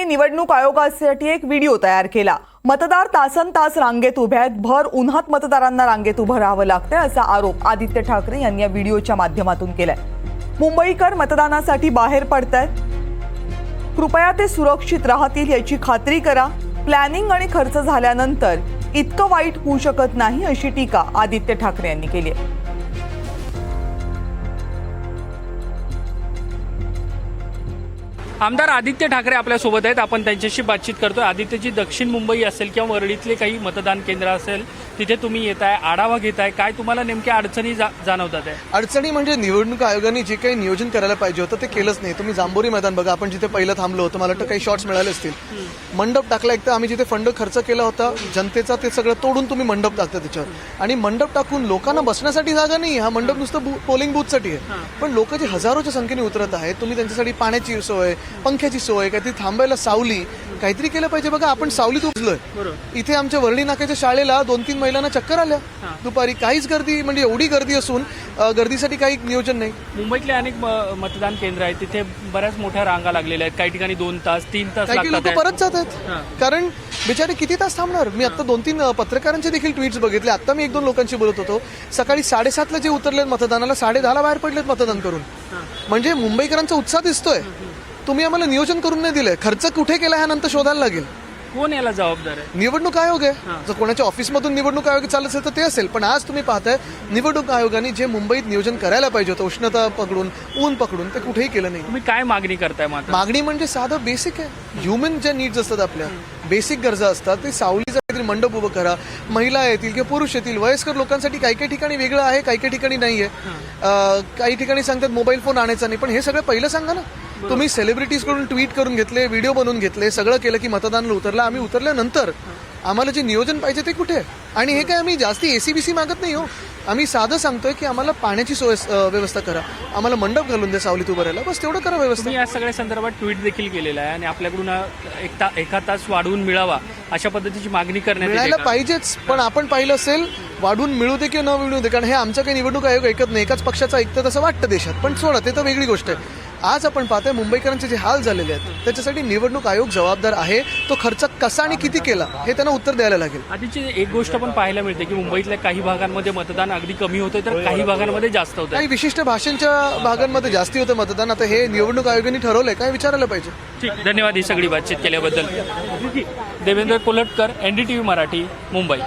यांनी निवडणूक आयोगासाठी एक व्हिडिओ तयार केला. मतदार तासन तास रांगेत उभे आहेत. भर उन्हात मतदारांना रांगेत उभं राहावं लागतंय असा आरोप आदित्य ठाकरे यांनी या व्हिडिओच्या माध्यमातून केलाय. मुंबईकर मतदानासाठी बाहेर पडतायत. कृपया ते सुरक्षित राहतील याची खात्री करा. प्लॅनिंग आणि खर्च झाल्यानंतर इतकं वाईट होऊ शकत नाही अशी टीका आदित्य ठाकरे यांनी केली आहे. आमदार आदित्य ठाकरे आपल्यासोबत आहेत. आपण त्यांच्याशी बातचीत करतोय. आदित्यची दक्षिण मुंबई असेल किंवा वरळीतले काही मतदान केंद्र असेल तिथे तुम्ही येताय आढावा घेताय. काय तुम्हाला नेमक्या अडचणी जा- जाणवतात आहे? अडचणी म्हणजे निवडणूक आयोगाने जे काही नियोजन करायला पाहिजे होतं ते केलंच नाही. तुम्ही जांभोरी मैदान बघा. आपण जिथे पहिलं थांबलो होतो मला वाटतं काही शॉट्स मिळाले असतील. मंडप टाकला एक तर आम्ही जिथे फंड खर्च केला होता जनतेचा ते सगळं तोडून तुम्ही मंडप टाकता त्याच्यावर. आणि मंडप टाकून लोकांना बसण्यासाठी जागा नाही. हा मंडप नुसतं पोलिंग बूथसाठी आहे. पण लोक जे हजारोच्या संख्येने उतरत आहेत तुम्ही त्यांच्यासाठी पाण्याची सोय पंख्याची सोय काहीतरी थांबायला सावली काहीतरी केलं पाहिजे. बघा आपण सावलीत उचलोय इथे आमच्या वर्णी नाक्याच्या शाळेला दोन तीन महिलांना चक्कर आल्या. दुपारी काहीच गर्दी म्हणजे एवढी गर्दी असून गर्दीसाठी काही नियोजन नाही. मुंबईतले अनेक मतदान केंद्र आहेत. तिथे बऱ्याच मोठ्या रांगा लागलेल्या आहेत. काही ठिकाणी दोन तास तीन तास काही लोक. परत जात. आहेत. कारण बिचारे किती तास थांबणार? मी आता दोन तीन पत्रकारांचे देखील ट्विट्स बघितले. आता मी एक दोन लोकांशी बोलत होतो. सकाळी साडेसातला जे उतरलेत मतदानाला साडे दहाला बाहेर पडलेत मतदान करून. म्हणजे मुंबईकरांचा उत्साह दिसतोय. तुम्ही आम्हाला नियोजन करून नाही दिलंय खर्च कुठे केला ह्यानंतर शोधायला लागेल. कोण याला जबाबदार आहे? निवडणूक आयोग आहे. जर कोणाच्या ऑफिसमधून निवडणूक आयोग चालत असेल तर ते असेल. पण आज तुम्ही पाहताय निवडणूक आयोगाने जे मुंबईत नियोजन करायला पाहिजे होतं उष्णता पकडून ऊन पकडून ते कुठेही केलं नाही. तुम्ही काय मागणी करताय मात्र? मागणी म्हणजे साधं बेसिक आहे. ह्युमन ज्या नीड्स असतात आपल्या बेसिक गरजा असतात ते सावलीचं काहीतरी मंडप उभं करा. महिला येतील किंवा पुरुष येतील वयस्कर लोकांसाठी काही काही ठिकाणी वेगळं आहे काही काही ठिकाणी नाहीये. अं, काही ठिकाणी सांगतात मोबाईल फोन आणायचा नाही. पण हे सगळं पहिलं सांगा ना. तुम्ही सेलिब्रिटीजकडून ट्विट करून घेतले व्हिडिओ बनवून घेतले सगळं केलं की मतदानाला उतरलं. आम्ही उतरल्यानंतर आम्हाला जे नियोजन पाहिजे ते कुठे आहे? आणि हे काय आम्ही जास्ती एसीबीसी मागत नाही हो. आम्ही साधं सांगतोय की आम्हाला पाण्याची सोय व्यवस्था करा. आम्हाला मंडप घालून द्या सावलीत उभं राहायला. बस तेवढं करा व्यवस्था. या सगळ्या संदर्भात ट्विट देखील केलेलं आहे आणि आपल्याकडून एक ता एका तास वाढवून मिळावा अशा पद्धतीची मागणी करण्यात येते मिळायला? पाहिजेच पण आपण पाहिलं असेल वाढून मिळू दे किंवा न मिळू दे कारण हे आमचं काही निवडणूक आयोग ऐकत नाही. एकाच पक्षाचा ऐकतं तसं वाटतं देशात पण सोडा ते तर वेगळी गोष्ट आहे. आज आपण पाहतोय मुंबईकरांचे जे हाल झालेले आहेत त्याच्यासाठी निवडणूक आयोग जबाबदार आहे. तो खर्च कसा आणि किती केला? हे त्यांना उत्तर द्यायला लागेल. आधीची एक गोष्ट पण पाहायला मिळते की मुंबईतल्या काही भागांमध्ये मतदान अगदी कमी होते तर काही भागांमध्ये जास्त होत काही विशिष्ट भाषांच्या भागांमध्ये जास्ती होतं मतदान. आता हे निवडणूक आयोगाने ठरवलंय. काय विचारायला पाहिजे? ठीक धन्यवाद ही सगळी बातचीत केल्याबद्दल. देवेंद्र कोलटकर एनडीटीव्ही मराठी मुंबई.